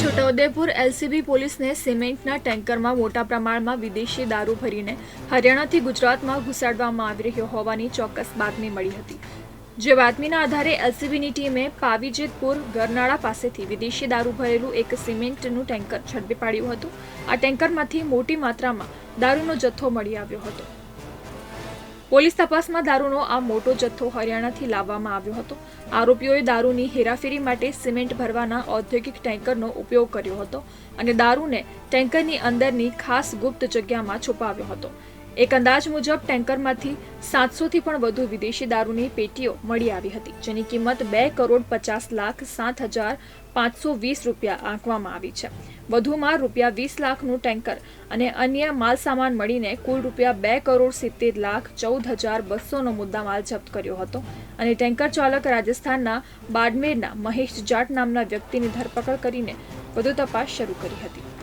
Chhota Udepur LCB પોલીસને સિમેન્ટના ટેન્કરમાં મોટા પ્રમાણમાં વિદેશી દારૂ ભરીને હરિયાણાથી ગુજરાતમાં ઘુસાડવામાં આવી રહ્યો હોવાની ચોક્કસ બાતમી મળી હતી. જે બાતમીના આધારે એલસીબીની ટીમે પાવીજેતપુર ગરનાળા પાસેથી વિદેશી દારૂ ભરેલું એક સિમેન્ટનું ટેન્કર ઝડપી પાડ્યું હતું. આ ટેન્કરમાંથી મોટી માત્રામાં દારૂનો જથ્થો મળી આવ્યો હતો. પોલીસ તપાસમાં દારૂનો આ મોટો જથ્થો હરિયાણાથી લાવવામાં આવ્યો હતો. આરોપીઓએ દારૂની હેરાફેરી માટે સિમેન્ટ ભરવાના ઔદ્યોગિક ટેન્કરનો ઉપયોગ કર્યો હતો અને દારૂને ટેન્કરની અંદરની ખાસ ગુપ્ત જગ્યામાં છુપાવ્યો હતો. એક અંદાજ મુજબ ટેન્કરમાંથી સાતસોથી પણ વધુ વિદેશી દારૂની પેટીઓ મળી આવી હતી, જેની કિંમત બે કરોડ પચાસ લાખ સાત હજાર પાંચસો વીસ રૂપિયા આંકવામાં આવી છે. વધુમાં રૂપિયા વીસ લાખનું ટેન્કર અને અન્ય માલસામાન મળીને કુલ રૂપિયા બે કરોડ સિત્તેર લાખ ચૌદ હજાર બસોનો મુદ્દામાલ જપ્ત કર્યો હતો. અને ટેન્કર ચાલક રાજસ્થાનના બાડમેરના મહેશ જાટ નામના વ્યક્તિની ધરપકડ કરીને વધુ તપાસ શરૂ કરી હતી.